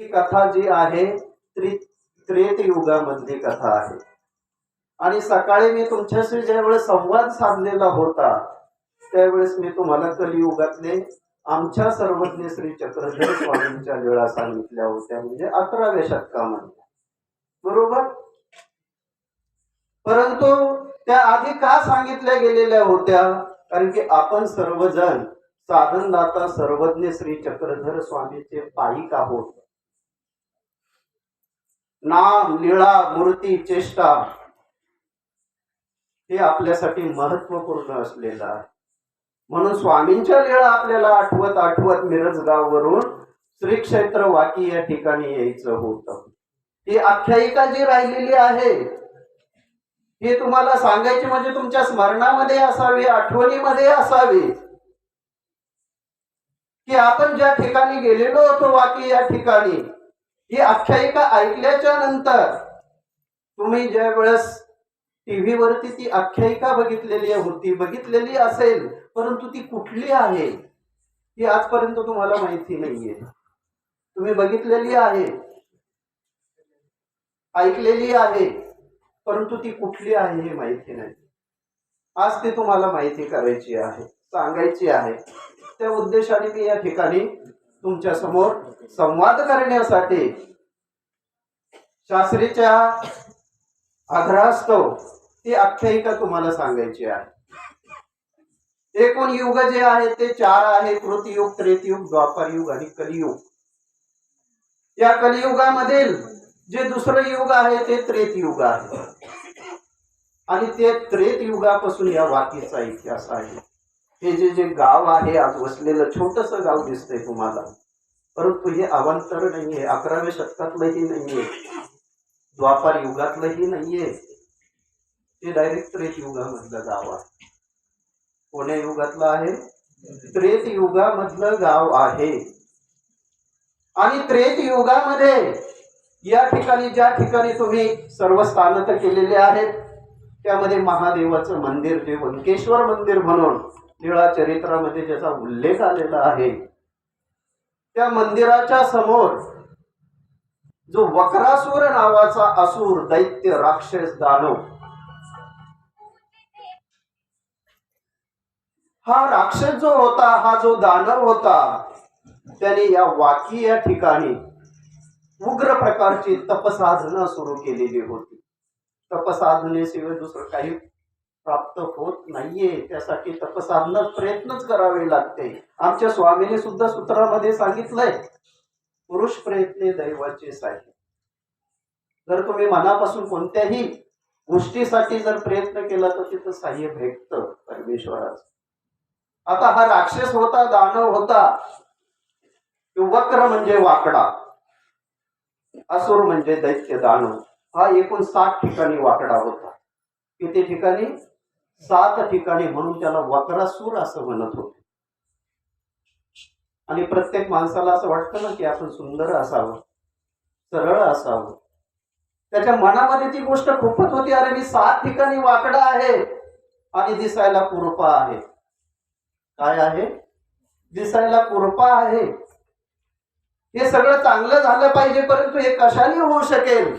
ही कथा जी आहे त्री त्रेतयुगामधली कथा आहे. आणि सकाळी मी तुमच्याशी ज्यावेळेस संवाद साधलेला होता त्यावेळेस मी तुम्हाला कलियुगातले आमच्या सर्वज्ञ श्री चक्रधर स्वामींच्या वेळा सांगितल्या होत्या म्हणजे अकराव्या शतकामध्ये. बरोबर? परंतु त्या आधी का सांगितल्या गेलेल्या होत्या? कारण की आपण सर्वजण साधनदाता सर्वज्ञ श्री चक्रधर स्वामीचे पायिक आहोत. नाम लीळा मूर्ती चेष्टा हे आपल्यासाठी महत्त्वपूर्ण असलेलं आहे. म्हणून स्वामींच्या लीळा आपल्याला आठवत आठवत मिरजगाव वरून श्री क्षेत्र वाकी या ठिकाणी यायचं होतं. ही आख्यायिका जी राहिलेली आहे हे तुम्हाला सांगायची म्हणजे तुमच्या स्मरणामध्ये असावी आठवणीमध्ये असावी. की आपण ज्या ठिकाणी गेलेलो होतो वाकी या ठिकाणी ही आख्यायिका ऐकल्याच्या नंतर तुम्ही ज्या वेळेस टीव्ही वरती ती आख्यायिका बघितलेली होती बघितलेली असेल परंतु ती कुठली आहे ही आजपर्यंत तुम्हाला माहिती नाहीये. तुम्ही बघितलेली आहे ऐकलेली आहे परंतु ती कुठली आहे हे माहिती नाही. आज ती तुम्हाला माहिती करायची आहे सांगायची आहे. त्या उद्देशाने मी या ठिकाणी तुमच्यासमोर संवाद करण्यासाठी शास्त्रीच्या आग्रहास्तव ती आख्यायिका तुम्हाला सांगायची आहे. एकूण युग जे आहे ते चार आहे कृतयुग त्रेतयुग द्वापर युग आणि कलियुग. या कलियुगामधील जे दुसरं युग आहे ते त्रेतयुग आहे. आणि ते त्रेत युगापासून या वाकीचा इतिहास आहे. हे जे जे गाव आहे आज वसलेलं छोटस गाव दिसतंय तुम्हाला. परंतु हे अवांतर नाहीये अकराव्या शतकातलंही नाहीये. द्वापार युगातलंही नाहीये. ते डायरेक्ट त्रेत युगामधलं गाव आहे. कोण्या युगातलं आहे? त्रेत युगामधलं गाव आहे. आणि त्रेत युगामध्ये या ठिकाणी ज्या ठिकाणी तुम्ही सर्व स्थानक केलेले आहेत त्यामध्ये महादेवाचं मंदिर जे वंकेश्वर मंदिर म्हणून तिळा चरित्रामध्ये ज्याचा उल्लेख आलेला आहे त्या मंदिराच्या समोर जो वक्रासूर नावाचा असुर दैत्य राक्षस दानव हा राक्षस जो होता हा जो दानव होता त्याने या वाकी या ठिकाणी उग्र प्रकारची तपसाधना सुरू केलेली होती. तपसाधनेशिवाय दुसरं काही प्राप्त होत नाहीये. त्यासाठी तपसाधन प्रयत्नच करावे लागते. आमच्या स्वामीने सुद्धा सूत्रामध्ये सांगितलंय पुरुष प्रयत्ने दैवाचे साह्य जर तुम्ही मनापासून कोणत्याही गोष्टीसाठी जर प्रयत्न केला तर तिथं साह्य भेटत परमेश्वराच. आता हा राक्षस होता दानव होता वक्र म्हणजे वाकडा असुर म्हणजे दैत्य दानव. हा एकूण सात ठिकाणी वाकडा होता. किती ठिकाणी? सात ठिकाणी म्हणून त्याला वक्रासूर असं म्हणत होते. आणि प्रत्येक माणसाला असं वाटतं ना की आपण सुंदर असावं सरळ असावं. त्याच्या मनामध्ये ती गोष्ट खूपच होती अरे मी सात ठिकाणी वाकडा आहे आणि दिसायला कुरपा आहे. काय आहे? दिसायला कुरपा आहे. हे सगळं चांगलं झालं पाहिजे परंतु हे कशाने होऊ शकेल?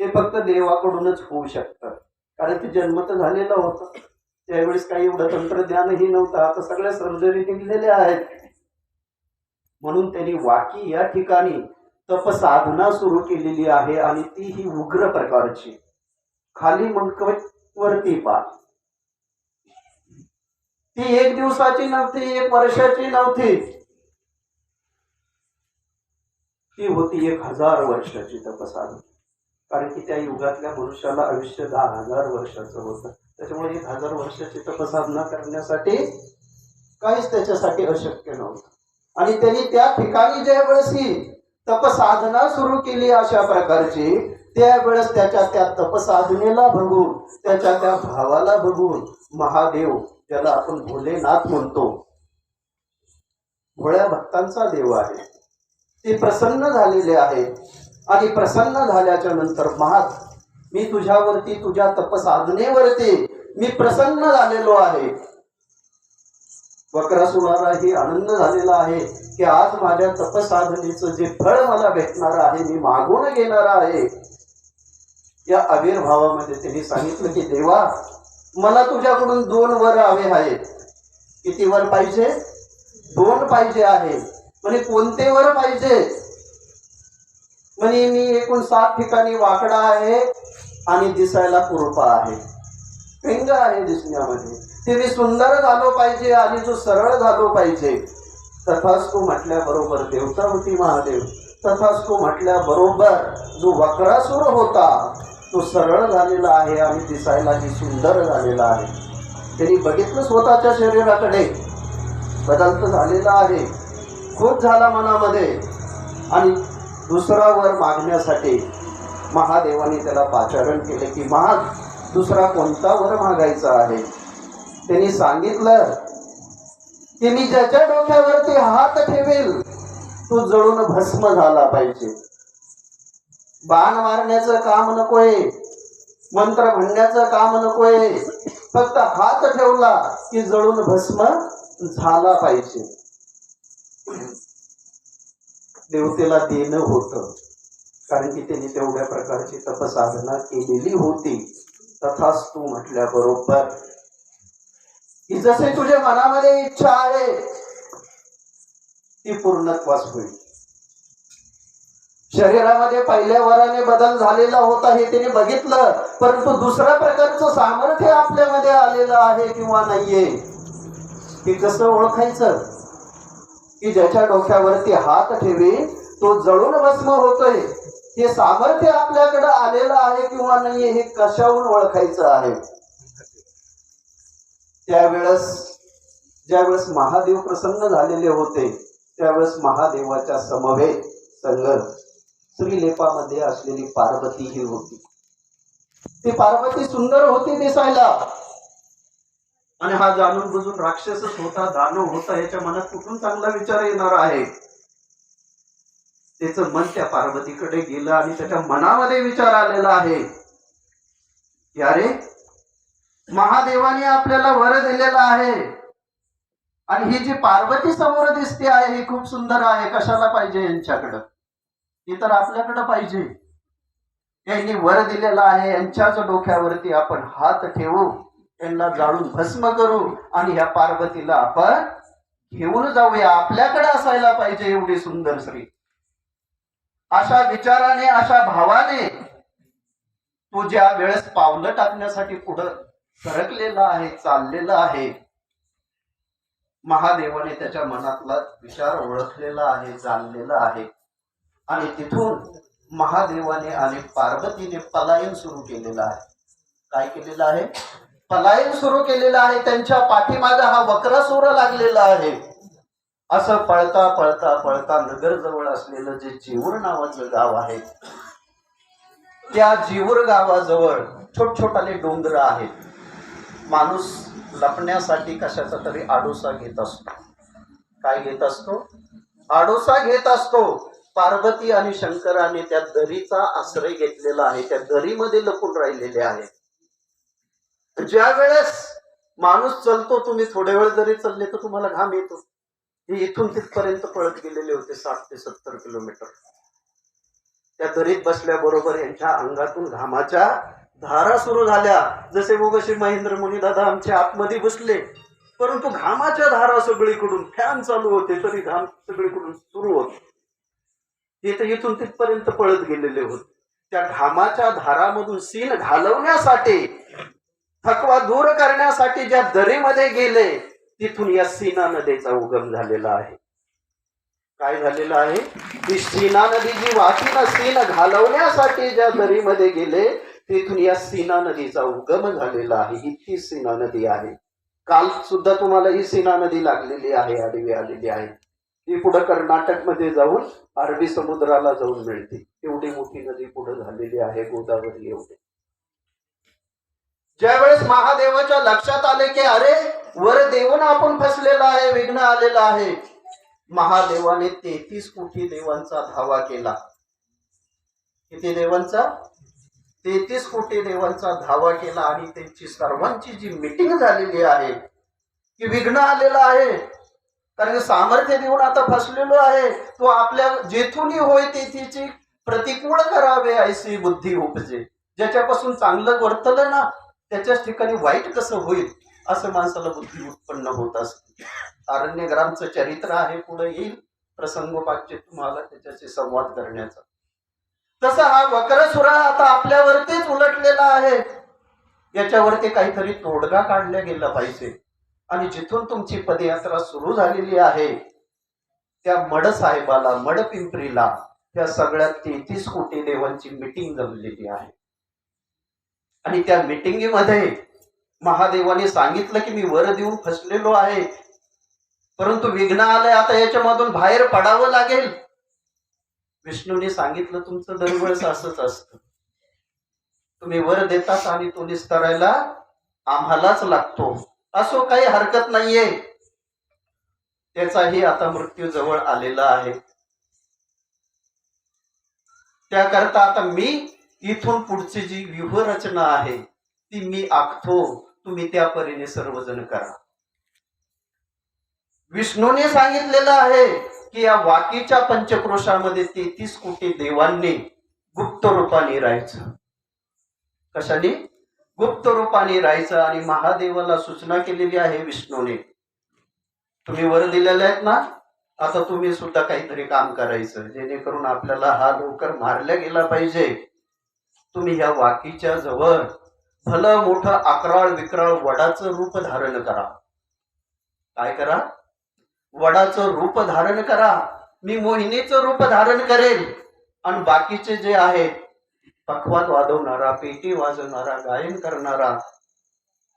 हे फक्त देवाकडूनच होऊ शकतं. कारण ते जन्मत झालेलं होतं. त्यावेळेस काही एवढं तंत्रज्ञानही नव्हतं. आता सगळ्या सर्जरी निघलेल्या आहेत. म्हणून त्यांनी वाकी या ठिकाणी तपसाधना सुरू केलेली आहे आणि ती ही उग्र प्रकारची. खाली वरती पा ती एक दिवसाची नव्हती एक वर्षाची नव्हती. ती होती एक हजार वर्षाची तपसाधना कारण की त्या युगातल्या मनुष्याला आयुष्य दहा हजार वर्षाचं होतं. त्याच्यामुळे एक हजार वर्षाची तपसाधना करण्यासाठी काहीच त्याच्यासाठी अशक्य नव्हतं. आणि त्यांनी त्या ठिकाणी ज्या वेळेस ही तपसाधना सुरू केली अशा प्रकारची त्यावेळेस त्याच्या त्या तपसाधनेला बघून त्याच्या त्या भावाला बघून महादेव ज्याला आपण भोलेनाथ म्हणतो भोळ्या भक्तांचा देव आहे ते प्रसन्न झालेले आहे. आणि प्रसन्न झाल्याच्यानंतर महात मी तुझ्यावरती तुझ्या तपसाधनेवरती मी प्रसन्न झालेलो आहे. मी तुझ्यावरती आनंद झालेला आहे की आज माझ्या तपसाधनेचं जे फळ मला भेटणार आहे मी मागून घेणार आहे. या आविर्भावामध्ये त्यांनी सांगितलं की देवा मला तुझ्याकडून दोन वर हवे आहेत. किती वर पाहिजे? दोन पाहिजे आहे. म्हणजे कोणते वर पाहिजे? म्हणे मी एकूण सात ठिकाणी वाकडा आहे आणि दिसायला कुरपा आहे. पिंग आहे दिसण्यामध्ये. ते मी सुंदर झालो पाहिजे आणि जो सरळ झालो पाहिजे. तथाच तू म्हटल्याबरोबर देवता होती महादेव तथाच तू म्हटल्याबरोबर जो वक्रासूर होता तो सरळ झालेला आहे आणि दिसायलाही सुंदर झालेला आहे. त्यांनी बघितलं स्वतःच्या शरीराकडे. बदल तर झालेला आहे. खूप झाला मनामध्ये. आणि दुसरा वर मागण्यासाठी महादेवाने त्याला पाचारण केले की महाग दुसरा कोणता वर मागायचा आहे? त्यांनी सांगितलं की मी ज्याच्या डोक्यावरती हात ठेवेल तो जळून भस्म झाला पाहिजे. बाण मारण्याचं काम नकोय मंत्र म्हणण्याचं काम नकोय. फक्त हात ठेवला की जळून भस्म झाला पाहिजे. देवतेला देणं होतं. कारण की त्यांनी तेवढ्या प्रकारची तपसाधना केलेली होती. तथाच तू म्हटल्या बरोबर की जसे तुझ्या मनामध्ये इच्छा आहे ती पूर्णत्वास होईल. शरीरामध्ये पहिल्या वराने बदल झालेला होता हे त्याने बघितलं परंतु दुसऱ्या प्रकारचं सामर्थ्य आपल्यामध्ये आलेलं आहे किंवा नाहीये हे कसं ओळखायचं? की ज्याच्या डोक्यावरती हात ठेवी तो जळून भस्म होतोय. हे सामर्थ्य आपल्याकडे आलेलं आहे किंवा नाही हे कशाहून ओळखायचं आहे? त्यावेळेस ज्यावेळेस महादेव प्रसन्न झालेले होते त्यावेळेस महादेवाच्या समवेत संग श्रीलेपामध्ये असलेली पार्वती ही होती. ती पार्वती सुंदर होती दिसायला. आणि हा जाणून बुजून राक्षसच होता दानव होता याच्या मनात कुठून चांगला विचार येणार आहे? त्याचं मन त्या पार्वतीकडे गेलं आणि त्याच्या मनामध्ये विचार आलेला आहे. की अरे महादेवाने आपल्याला वर दिलेला आहे. आणि ही जी पार्वती समोर दिसते आहे ही खूप सुंदर आहे. कशाला पाहिजे यांच्याकडं? ही तर आपल्याकडं पाहिजे. यांनी वर दिलेला आहे यांच्याच डोक्यावरती आपण हात ठेवू. त्यांना जाळून भस्म करू आणि ह्या पार्वतीला आपण घेऊन जाऊया आपल्याकडे असायला पाहिजे एवढी सुंदर स्त्री. अशा विचाराने अशा भावाने तो ज्या वेळेस पावलं टाकण्यासाठी पुढं सरकलेला आहे चाललेला आहे महादेवाने त्याच्या मनातला विचार ओळखलेला आहे जाणलेला आहे. आणि तिथून महादेवाने आणि पार्वतीने पलायन सुरू केलेलं आहे. काय केलेलं आहे? पलायन सुरू केलेलं आहे त्यांच्या पाठीमागे हा वक्रासूर लागलेला आहे. असं पळता पळता पळता नगर जवळ असलेलं जे जीवर नावाचं गाव आहे त्या जीवर गावाजवळ छोट छोटाले डोंगर आहेत. माणूस लपण्यासाठी कशाचा तरी आडोसा घेत असतो. काय घेत असतो? आडोसा घेत असतो. पार्वती आणि शंकराने त्या दरीचा आश्रय घेतलेला आहे. त्या दरीमध्ये लपून राहिलेले आहेत ज्या वेळेस माणूस चलतो तुम्ही थोडे वेळ जरी चालले तर तुम्हाला घाम येतो हे इथून तिथपर्यंत पळत गेलेले होते साठ ते सत्तर किलोमीटर. त्या दरीत बसल्याबरोबर यांच्या अंगातून घामाच्या धारा सुरू झाल्या. जसे मोगशी महेंद्र मुनी दादा आमच्या आतमध्ये बसले परंतु घामाच्या धारा सगळीकडून फॅन चालू होते तरी घाम सगळीकडून सुरू होत. ते तर इथून तिथपर्यंत पळत गेलेले होते. त्या घामाच्या धारामधून सीन घालवण्यासाठी थकवा दूर करण्यासाठी ज्या दरीमध्ये गेले तिथून या सीना नदीचा उगम झालेला आहे. काय झालेलं आहे? ती सीना नदी जी वाहती ना सीन घालवण्यासाठी ज्या दरीमध्ये गेले तिथून या सीना नदीचा उगम झालेला आहे. ही ती सीना नदी आहे. काल सुद्धा तुम्हाला ही सीना नदी लागलेली आहे आडवी आलेली आहे. ती पुढे कर्नाटकमध्ये जाऊन अरबी समुद्राला जाऊन मिळते. एवढी मोठी नदी पुढे झालेली आहे गोदावरी एवढी. ज्यावेळेस महादेवाच्या लक्षात आले की अरे वर देवन आपण फसलेला आहे विघ्न आलेला आहे. महादेवाने तेहतीस कोटी देवांचा धावा केला. किती देवांचा? तेहतीस कोटी देवांचा धावा केला आणि त्यांची सर्वांची जी मिटिंग झालेली आहे की विघ्न आलेला आहे. कारण सामर्थ्य देऊन आता फसलेलो आहे. तो आपल्या जेथूनही होय तेथीची प्रतिकूळ करावे ऐसी बुद्धी उपजे. ज्याच्यापासून चांगलं वर्तलं ना त्याच्याच ठिकाणी वाईट कसं होईल असं माणसाला बुद्धी उत्पन्न होत असते. अरण्यग्रामचं चरित्र आहे पुढे येईल प्रसंगोपाचे तुम्हाला त्याच्याशी संवाद करण्याचा. तसा हा वक्रसुरा आता आपल्यावरतीच उलटलेला आहे. याच्यावरती काहीतरी तोडगा काढला गेला पाहिजे. आणि जिथून तुमची पदयात्रा सुरू झालेली आहे त्या मड साहेबाला मड पिंपरीला त्या सगळ्या तेहतीस कोटी देवांची मिटिंग जमलेली आहे. आणि त्या मिटिंगीमध्ये महादेवाने सांगितलं की मी वर देऊन फसलेलो आहे. परंतु विघ्न आलंय आता याच्यामधून बाहेर पडावं लागेल. विष्णूने सांगितलं तुमचं दरवेळेस असंच असतं. तुम्ही वर देतात आणि तो निस्तरायला आम्हालाच लागतो. असो काही हरकत नाहीये. त्याचाही आता मृत्यू जवळ आलेला आहे. त्याकरता आता मी इथून पुढची जी व्यूहरचना आहे ती मी आखतो तुम्ही त्या परीने सर्वजण करा. विष्णूने सांगितलेलं आहे की या वाकीच्या पंचक्रोशामध्ये तेहतीस कोटी देवांनी गुप्त रूपाने राहायचं. कशाने? गुप्त रूपाने राहायचं आणि महादेवाला सूचना केलेली आहे विष्णूने. तुम्ही वर दिलेले आहेत ना? आता तुम्ही सुद्धा काहीतरी काम करायचं जेणेकरून आपल्याला हा लवकर मारला गेला पाहिजे. तुम्ही ह्या वाकीच्या जवळ भलं मोठं अकराळ विक्राळ वडाचं रूप धारण करा. काय करा? वडाचं रूप धारण करा. मी मोहिनीचं रूप धारण करेल. आणि बाकीचे जे आहेत पखवात वाजवणारा पेटी वाजवणारा गायन करणारा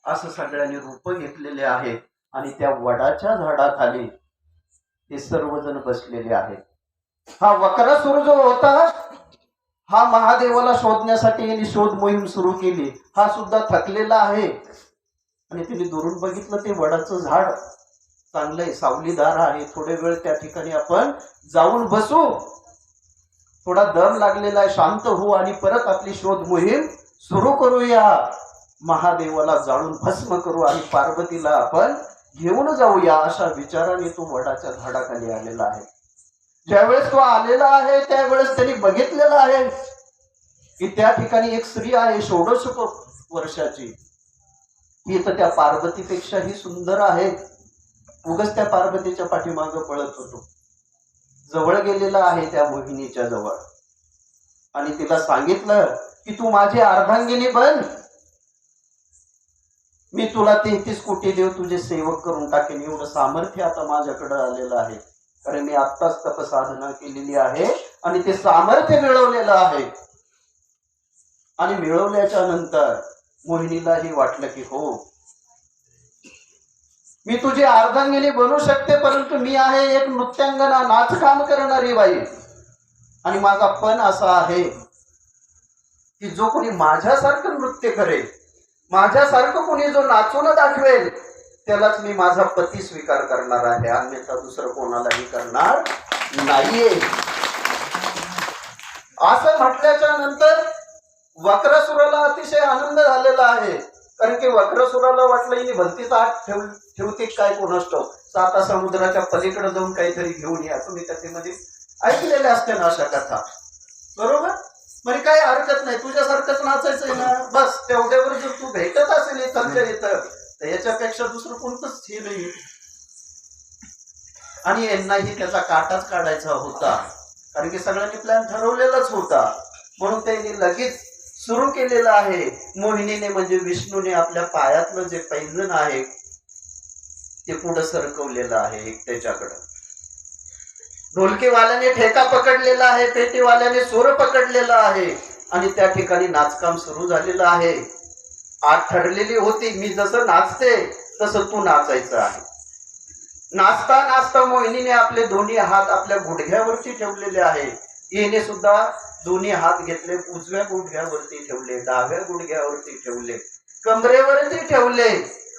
असं सगळ्यांनी रूप घेतलेले आहेत. आणि त्या वडाच्या झाडाखाली ते सर्वजण बसलेले आहेत. हा वक्रसूर जो होता. हा महादेवाला शोधण्यासाठी यांनी शोध मोहीम सुरू केली. हा सुद्धा थकलेला आहे. आणि तिने दुरून बघितलं ते वडाचं झाड. चांगलंय सावलीदार आहे. थोडे वेळ त्या ठिकाणी आपण जाऊन बसू. थोडा दम लागलेला आहे. शांत होऊ आणि परत आपली शोध मोहीम सुरू करूया. महादेवाला जाळून भस्म करू आणि पार्वतीला आपण घेऊन जाऊया अशा विचाराने तो वडाच्या झाडाखाली आलेला आहे. ज्यावेळेस तो आलेला आहे त्यावेळेस त्यांनी बघितलेलं आहे की त्या ठिकाणी एक स्त्री आहे षोडश वर्षाची. ती तर त्या पार्वतीपेक्षाही सुंदर आहे. उगच त्या पार्वतीच्या पाठीमागं पळत होतो. जवळ गेलेला आहे त्या मोहिनीच्या जवळ. आणि तिला सांगितलं की तू माझी अर्धांगिनी बन. मी तुला तेहतीस कोटी देव तुझे सेवक करून टाकेन. एवढं सामर्थ्य आता माझ्याकडे आलेलं आहे. कारण मी आत्ताच तपसाधना केलेली आहे आणि ते सामर्थ्य मिळवलेलं आहे. आणि मिळवल्याच्या नंतर मोहिनीलाही वाटलं की हो मी तुझी अर्धांगिनी बनू शकते परंतु मी आहे एक नृत्यांगना नाचकाम करणारी बाई. आणि माझा पण असा आहे की जो कोणी माझ्यासारखं नृत्य करेल माझ्यासारखं कोणी जो नाचून दाखवेल त्यालाच मी माझा पती स्वीकार करणार आहे. अन्यथा दुसरं कोणालाही करणार नाहीये. असं म्हटल्याच्या नंतर वक्रसुराला अतिशय आनंद झालेला आहे. कारण की वक्रसुराला वाटलं हिने भलतीच आठ ठेव ठेवते काय कोणास साता समुद्राच्या पलीकडे जाऊन काहीतरी घेऊन या. तुम्ही कथेमध्ये ऐकलेल्या असते ना अशा कथा. बरोबर? म्हणजे काही हरकत नाही. तुझ्यासारखंच नाचायचंय ना? बस तेवढ्यावर जर तू भेटत असेल इथं इथं तर याच्यापेक्षा दुसरं कोणतंच हे नाही आणि यांनाही त्याचा काटाच काढायचा होता. कारण की सगळ्यांनी प्लॅन ठरवलेलाच होता. म्हणून त्यांनी लगेच सुरू केलेलं आहे. मोहिनीने म्हणजे विष्णूने आपल्या पायातलं जे पैंजण आहे ते पुढं सरकवलेलं आहे एक त्याच्याकडं ढोलकीवाल्याने ठेका पकडलेला आहे पेटीवाल्याने सूर पकडलेला आहे. आणि त्या ठिकाणी नाचकाम सुरू झालेलं आहे. आज ठरलेली होती मी जसं नाचते तसं तू नाचायचं आहे. नाचता नाचता मोहिनीने आपले दोन्ही हात आपल्या गुडघ्यावरती ठेवलेले आहे. हिने सुद्धा दोन्ही हात घेतले उजव्या गुडघ्यावरती ठेवले डाव्या गुडघ्यावरती ठेवले कमरेवरती ठेवले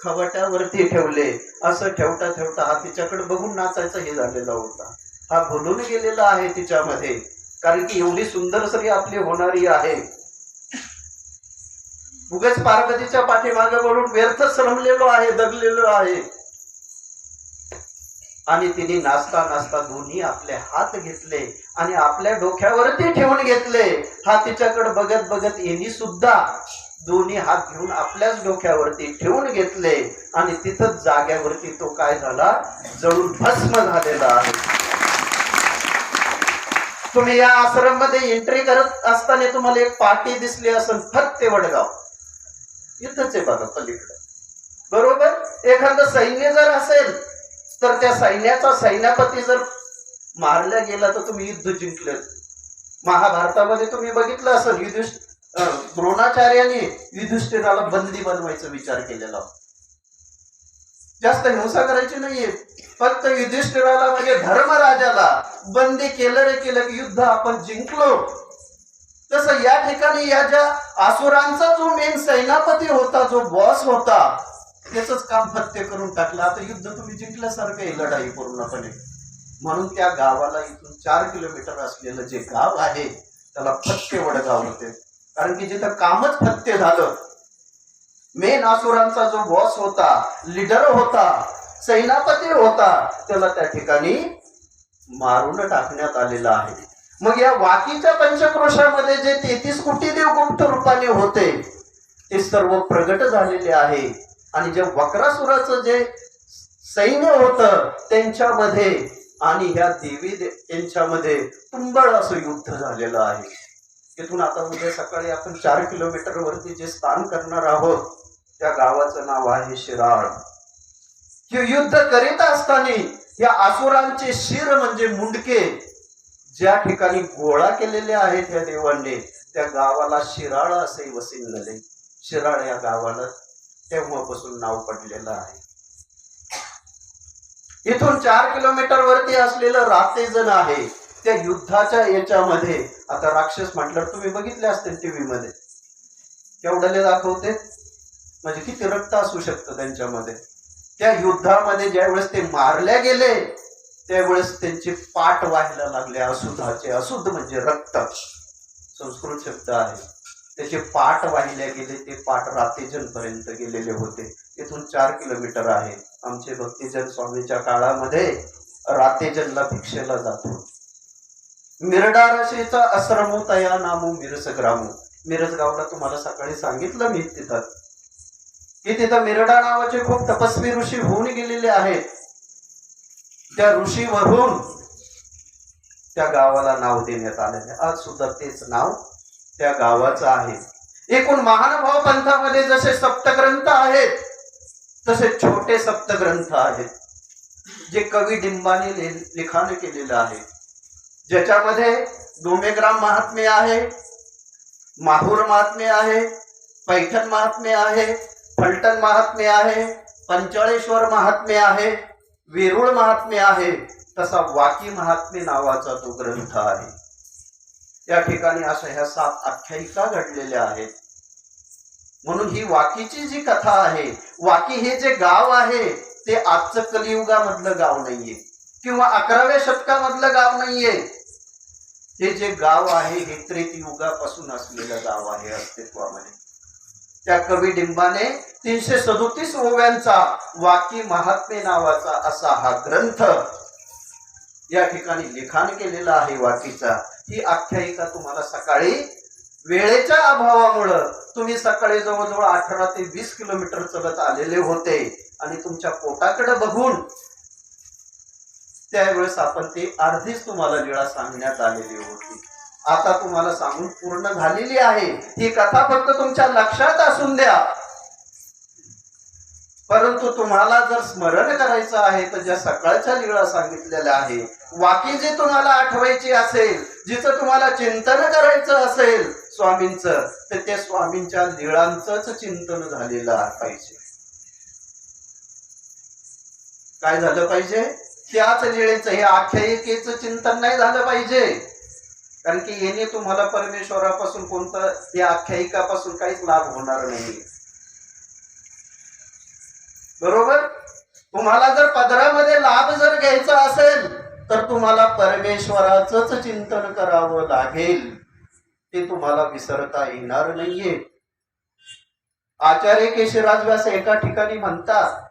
खवट्यावरती ठेवले. असं ठेवता ठेवता हा तिच्याकडे बघून नाचायचा हे झालेला होता. हा भुलून गेलेला आहे तिच्यामध्ये. कारण की एवढी सुंदर सगळी आपली होणारी आहे. उगच पार्वतीच्या पाठीमागे वळून व्यर्थ श्रमलेलो आहे दगलेलो आहे. आणि तिने नाचता नाचता दोन्ही आपले हात घेतले आणि आपल्या डोक्यावरती ठेवून घेतले. हा तिच्याकडे बघत बघत येणी सुद्धा दोन्ही हात घेऊन आपल्याच डोक्यावरती ठेवून घेतले. आणि तिथंच जाग्यावरती तो काय झाला? जळून भस्म झालेला आहे. तुम्ही या आश्रममध्ये एंट्री करत असताना तुम्हाला एक पार्टी दिसली असेल फक्त वडगाव. इथंच आहे बघा पलीकडे. बरोबर? एखादं सैन्य जर असेल तर त्या सैन्याचा सैन्यापती जर मारला गेला तर तुम्ही युद्ध जिंकलं. महाभारतामध्ये तुम्ही बघितलं असेल युधिष्ठ द्रोणाचार्याने युधिष्ठिराला बंदी बनवायचा विचार केलेला. जास्त हिंसा करायची नाहीये. फक्त युधिष्ठिराला म्हणजे धर्मराजाला बंदी केलं रे केलं की युद्ध आपण जिंकलो. तसं या ठिकाणी या ज्या आसुरांचा जो मेन सेनापती होता जो बॉस होता त्याच काम फत्ते करून टाकलं. आता युद्ध तुम्ही जिंकल्यासारखं आहे लढाई पूर्णपणे. म्हणून त्या गावाला इथून चार किलोमीटर असलेलं जे गाव आहे त्याला फत्ते वडगाव होते. कारण की जिथं कामच फत्ते झालं मेन आसुरांचा जो बॉस होता लीडर होता सेनापती होता त्याला त्या ठिकाणी मारून टाकण्यात आलेला आहे. मग या वाकीच्या पंचक्रोशामध्ये जे तेहतीस कोटी देव गुप्त रूपाने होते ते सर्व प्रगट झालेले आहे. आणि जे वक्रासुराचं जे सैन्य होत त्यांच्यामध्ये आणि ह्या देवी यांच्यामध्ये तुंबळ असं युद्ध झालेलं आहे. तिथून आता उद्या सकाळी आपण चार किलोमीटर वरती जे स्थान करणार आहोत त्या गावाचं नाव आहे शिराळ. हे युद्ध करीत असताना या आसुरांचे शिर म्हणजे मुंडके ज्या ठिकाणी गोळा केलेले आहेत या देवांनी त्या गावाला शिराळ असे वसिंगले शिराळ या गावाला तेव्हापासून नाव पडलेलं आहे. इथून चार किलोमीटर वरती असलेलं रातेजण आहे त्या युद्धाच्या याच्यामध्ये आता राक्षस म्हटलं तुम्ही बघितले असतील टीव्ही मध्ये केवढले दाखवते. म्हणजे किती रक्त असू शकतं त्यांच्यामध्ये. त्या युद्धामध्ये ज्यावेळेस ते मारले गेले त्यावेळेस त्यांचे पाठ व्हायला लागले. अशुद्धाचे. अशुद्ध म्हणजे रक्त. संस्कृत शब्द आहे. त्याचे पाठ वाहिल्या गेले ते पाठ रातेजनपर्यंत गेलेले होते. इथून चार किलोमीटर आहे. आमचे भक्तिजन स्वामीच्या काळामध्ये रातेजनला भिक्षेला जातो. मिरडारशेचा आश्रमो तया नामो मिरस ग्रामो. मिरज गावला तुम्हाला सकाळी सांगितलं मी तिथं. की तिथं मिरडा नावाचे खूप तपस्वी ऋषी होऊन गेलेले आहेत. त्या ऋषीवरून त्या गावाला नाव देण्यात आलेले आज सुद्धा तेच नाव त्या गावाचं आहे. एकूण महानुभाव पंथामध्ये जसे सप्तग्रंथ आहेत तसे छोटे सप्तग्रंथ आहेत. जे कवी डिंबाने लिखाण केलेलं आहे. ज्याच्यामध्ये डोमेग्राम महात्म्य आहे माहूर महात्म्य आहे पैठण महात्म्य आहे फलटण महात्म्य आहे पंचाळेश्वर महात्म्य आहे वेरुळ महात्म्य आहे तसा वाकी महात्म्य नावाचा तो ग्रंथ आहे. या ठिकाणी अशा ह्या सात आख्यायिका घडलेल्या आहेत. म्हणून ही वाकीची जी कथा आहे वाकी हे जे गाव आहे ते आजचं कलियुगामधलं गाव नाहीये. किंवा अकराव्या शतकामधलं गाव नाहीये. हे जे गाव आहे हे त्रेतयुगापासून असलेलं गाव आहे अस्तित्वामध्ये. त्या कवी डिंबाने तीनशे सदोतीस ओव्यांचा वाकी महात्मे नावाचा असा हा ग्रंथ या ठिकाणी लिखाण केलेला आहे वाकीचा. ही आख्यायिका तुम्हाला सकाळी वेळेच्या अभावामुळं तुम्ही सकाळी जवळजवळ अठरा ते वीस किलोमीटर चलत आलेले होते आणि तुमच्या पोटाकडे बघून त्यावेळेस आपण ते अर्धीच तुम्हाला लीळा सांगण्यात आलेली होती. आता तुम्हाला सांगून पूर्ण झालेली आहे. ही कथा फक्त तुमच्या लक्षात असून द्या. परंतु तुम्हाला जर स्मरण करायचं आहे तर ज्या सकाळच्या लिळा सांगितलेल्या आहे वाकी जे तुम्हाला आठवायची असेल जिचं तुम्हाला चिंतन करायचं असेल स्वामींचं तर त्या स्वामींच्या लिळांच चिंतन झालेलं पाहिजे. काय झालं पाहिजे? त्याच लिळेचं हे आख्यायिकेचं चिंतन नाही झालं पाहिजे. कारण की याने तुम्हाला परमेश्वरापासून कोणतं या आख्यायिकापासून काहीच लाभ होणार नाही. बरोबर? तुम्हाला जर पदरामध्ये लाभ जर घ्यायचा असेल तर तुम्हाला परमेश्वराचंच चिंतन करावं लागेल. ते तुम्हाला विसरता येणार नाहीये. आचार्य केशराज व्यास एका ठिकाणी म्हणतात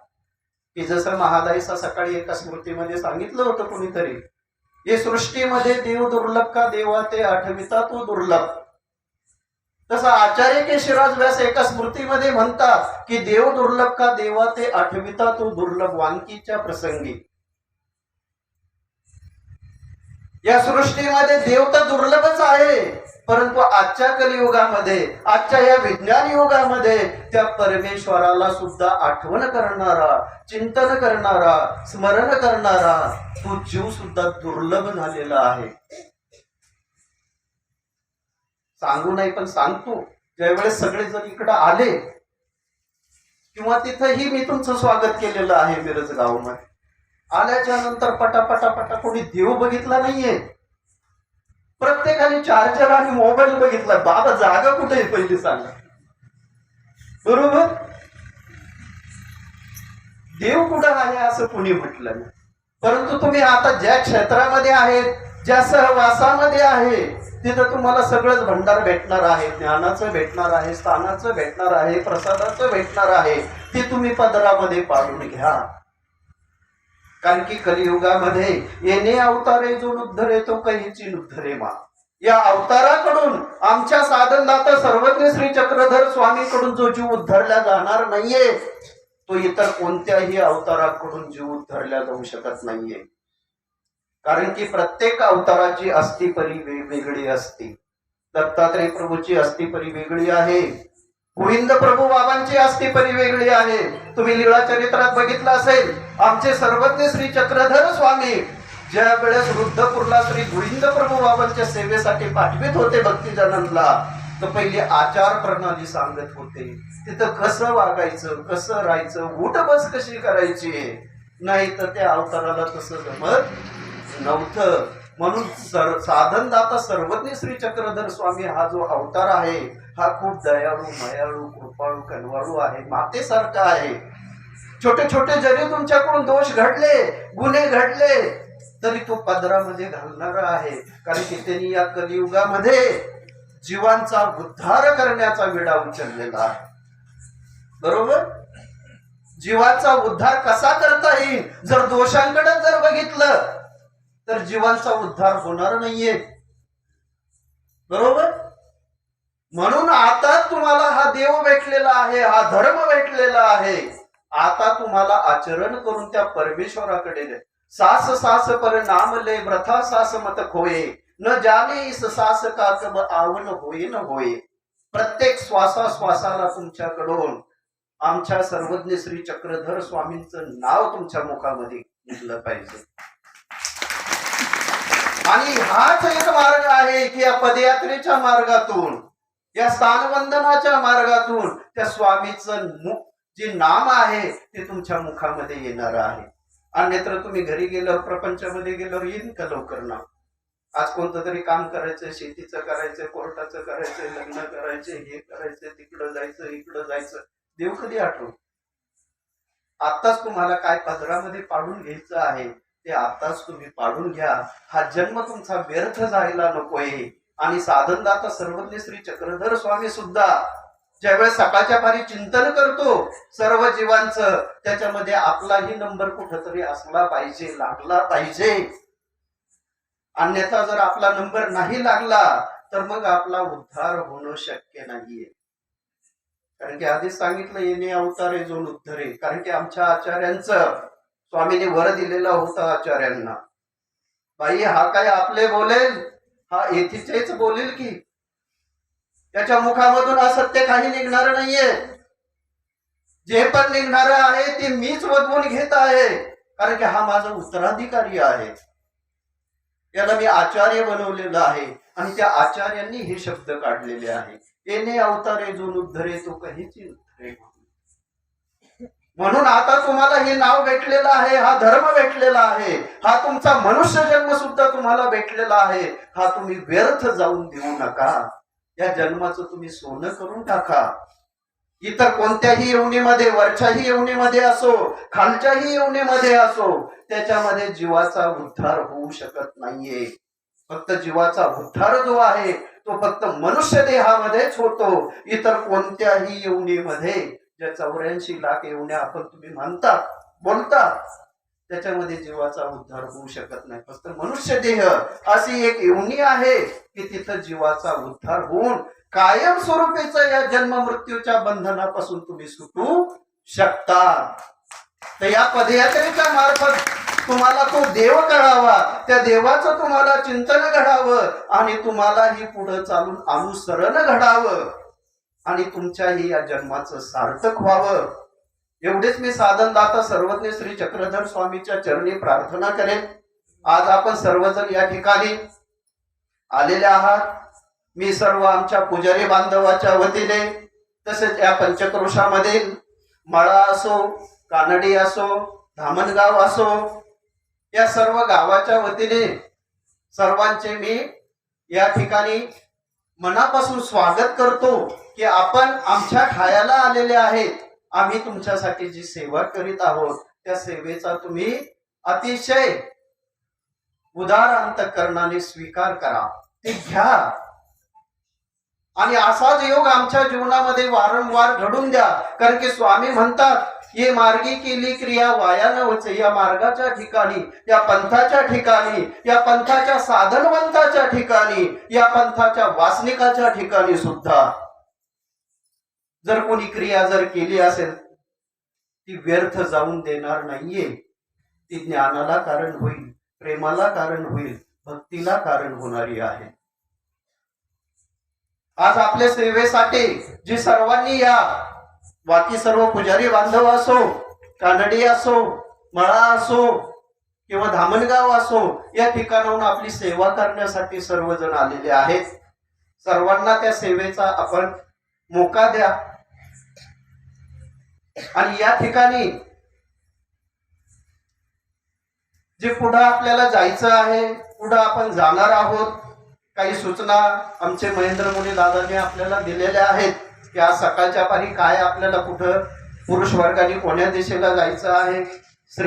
की जसं महादाईसा सकाळी एका स्मृतीमध्ये सांगितलं होतं कुणीतरी हे सृष्टीमध्ये देव दुर्लभ का देवा ते आठविता तो दुर्लभ. तसा आचार्य के शिराज व्यास एका स्मृतीमध्ये म्हणतात की देव दुर्लभ का देवा ते आठविता तो दुर्लभ वांकीच्या प्रसंगी. या सृष्टीमध्ये देव तर दुर्लभच आहे. परंतु आजच्या कलियुगामध्ये आजच्या या विज्ञान युगामध्ये त्या परमेश्वराला सुद्धा आठवण करणारा चिंतन करणारा स्मरण करणारा तो जीव सुद्धा दुर्लभ झालेला आहे. सांगू नाही पण सांगतो. ज्यावेळेस सगळे जण इकडे आले किंवा तिथंही मी तुमचं स्वागत केलेलं आहे मिरज गावामध्ये आल्याच्यानंतर पटापटा पटा कोणी देव बघितला नाहीये. प्रत्येकाने चार्जर आणि मोबाईल बघितला. बाबा जागा कुठे पहिली सांगा. बरोबर? देव कुठं आहे असं कुणी म्हटलं नाही. परंतु तुम्ही आता ज्या क्षेत्रामध्ये आहेत ज्या सहवासामध्ये आहे तिथं तुम्हाला सगळंच भंडार भेटणार आहे. ज्ञानाचं भेटणार आहे स्थानाचं भेटणार आहे प्रसादाचं भेटणार आहे. ते तुम्ही पदरामध्ये पाडून घ्या. कारण की कलियुगामध्ये येणे अवतारे जो उद्धरे तो कहीची नुद्धरे मा. या अवताराकडून आमच्या साधनदाता सर्वज्ञ श्री चक्रधर स्वामीकडून जो जीव उद्धरला जाणार नाहीये तो इतर कोणत्याही अवताराकडून जीव उद्धरला जाऊ शकत नाहीये. कारण की प्रत्येक अवताराची अस्थिपरी वेगवेगळी असते. दत्तात्रय प्रभूची अस्थिपरी वेगळी आहे. गोविंद प्रभू बाबांची अस्थिपरी वेगळी आहे. तुम्ही लीळा चरित्रात बघितलं असेल आमचे सर्वज्ञ श्री चक्रधर स्वामी ज्या वेळेस वृद्धपूरला श्री गोविंद प्रभू बाबांच्या सेवेसाठी पाठवित होते भक्तीजनांना तर पहिली आचार प्रणाली सांगत होते. तिथं कसं वागायचं कसं राहायचं उठ बस कशी करायची? नाही तर त्या अवताराला तसं जमत नव्हतं. म्हणून सर साधनदाता सर्वज्ञ श्री चक्रधर स्वामी हा जो अवतार आहे हा खूप दयाळू मयाळू कृपाळू कनवाळू आहे. मातेसारखा आहे. छोटे छोटे जरी तुमच्याकडून दोष घडले गुन्हे घडले तरी तो पदरामध्ये घालणारा आहे. कारण की त्यांनी या कलियुगामध्ये जीवांचा उद्धार करण्याचा विडा उचललेला आहे. बरोबर? जीवाचा उद्धार कसा करता येईल? जर दोषांकडे जर बघितलं तर जीवांचा उद्धार होणार नाहीये. बरोबर? म्हणून आता तुम्हाला हा देव भेटलेला आहे हा धर्म भेटलेला आहे. आता तुम्हाला आचरण करून त्या परमेश्वराकडे सास सास पर नाम ले व्रथा सास मत खोये. न जाने इस सास काच आवन होय न होय. प्रत्येक श्वासाश्वासाला तुमच्याकडून आमच्या सर्वज्ञ श्री चक्रधर स्वामींचं नाव तुमच्या मुखामध्ये निघलं पाहिजे. आणि हाच एक मार्ग आहे की या पदयात्रेच्या मार्गातून या स्थानवंदनाच्या मार्गातून त्या स्वामीचं मुख जे नाम आहे ते तुमच्या मुखामध्ये येणार आहे. अन्यत्र तुम्ही घरी गेल्यावर प्रपंचामध्ये गेल्यावर येईन का लवकर ना? आज कोणतं तरी काम करायचं शेतीचं करायचं कोर्टाचं करायचं लग्न करायचं हे करायचं तिकडं जायचं इकडं जायचं. देव कधी आठवू आताच तुम्हाला काय पदरामध्ये पाडून घ्यायचं आहे ते आताच तुम्ही पाडून घ्या. हा जन्म तुमचा व्यर्थ जायला नकोय. आणि साधनदाता सर्वज्ञ श्री चक्रधर स्वामी सुद्धा ज्यावेळेस सकाळच्या पारी चिंतन करतो सर्व जीवांचं त्याच्यामध्ये आपलाही नंबर कुठंतरी असला पाहिजे लागला पाहिजे. अन्यथा जर आपला नंबर नाही लागला तर मग आपला उद्धार होणं शक्य नाहीये. कारण की आधीच सांगितलं येणे अवतारे जो उद्धरे. कारण की आमच्या आचार्यांचं स्वामीने वर दिलेला होता आचार्यांना. बाई हा काय आपले बोलेल? हा येथीचेच बोलेल की. त्याच्या मुखामधून असत्य काही निघणार नाहीये. जे पण निघणार आहे ते मीच वदवून घेत आहे. कारण की हा माझा उत्तराधिकारी आहे. याला मी आचार्य बनवलेलं आहे. आणि त्या आचार्यांनी हे शब्द काढलेले आहे. येणे अवतारे जो उद्धरे तो कहीची उद्धरे म्हणून आता तुम्हाला हे नाव भेटलेलं आहे हा धर्म भेटलेला आहे हा तुमचा मनुष्य जन्म सुद्धा तुम्हाला भेटलेला आहे हा तुम्ही व्यर्थ जाऊन देऊ नका. या जन्माचं तुम्ही सोनं करून टाका. इतर कोणत्याही येवणीमध्ये वरच्याही येवणीमध्ये असो खालच्याही येवणीमध्ये असो त्याच्यामध्ये जीवाचा उद्धार होऊ शकत नाहीये. फक्त जीवाचा उद्धार जो आहे तो फक्त मनुष्य देहामध्येच होतो. इतर कोणत्याही येवणीमध्ये ज्या चौऱ्याऐंशी लाख एवढ्या आपण तुम्ही म्हणता बोलतात त्याच्यामध्ये जीवाचा उद्धार होऊ शकत नाही. फक्त मनुष्य देह अशी एक योनी आहे की तिथं जीवाचा उद्धार होऊन कायम स्वरूपेचा या जन्म मृत्यूच्या बंधनापासून तुम्ही सुटू शकता. तर या पदयात्रेच्या मार्फत तुम्हाला तो देव कळावा त्या देवाचं तुम्हाला चिंतन घडावं आणि तुम्हालाही पुढे चालून अनुसरण घडावं. आणि तुमच्याही या जन्माचं सार्थक व्हावं. एवढेच मी साधन दाता सर्वज्ञ श्री चक्रधर स्वामीच्या चरणी प्रार्थना करेन. आज आपण सर्वजण या ठिकाणी आलेले आहात. मी सर्व आमच्या पुजारी बांधवाच्या वतीने तसेच या पंचक्रोशामधील मळा असो कानडी असो धामणगाव असो या सर्व गावाच्या वतीने सर्वांचे मी या ठिकाणी मनापासून स्वागत करतो. की आपण आमच्या खायाला आलेले आहेत. आम्ही तुमच्यासाठी जी सेवा करीत आहोत त्या सेवेचा तुम्ही अतिशय उदार अंतकरणाने स्वीकार करा. ते घ्या. आणि असाच योग आमच्या जीवनामध्ये वारंवार घडून द्या. कारण की स्वामी म्हणतात ये मार्गी केली क्रिया वाया नवच या मार्गाच्या ठिकाणी या पंथाच्या ठिकाणी या पंथाच्या साधनवंताच्या ठिकाणी या पंथाच्या वासनिकाच्या ठिकाणी सुद्धा जर कोणी क्रिया जर केली असेल ती व्यर्थ जाऊन देणार नाहीये. ती ज्ञानाला कारण होईल प्रेमाला कारण होईल भक्तीला कारण होणारी आहे. आज आपल्या सेवेसाठी जी सर्वांनी या बाकी सर्व पुजारी बांधव असो कानडी असो मळा असो किंवा धामणगाव असो या ठिकाणाहून आपली सेवा करण्यासाठी सर्वजण आलेले आहेत. सर्वांना त्या सेवेचा आपण मोका द्या. आणि या ठिकाणी जे पुढं आपल्याला जायचं आहे पुढं आपण जाणार आहोत काही सूचना आमचे महेंद्र मुनी दादाने आपल्याला दिलेल्या आहेत की आज सकाळच्या पारी काय आपल्याला कुठं पुरुष वर्गाने कोण्या दिशेला जायचं आहे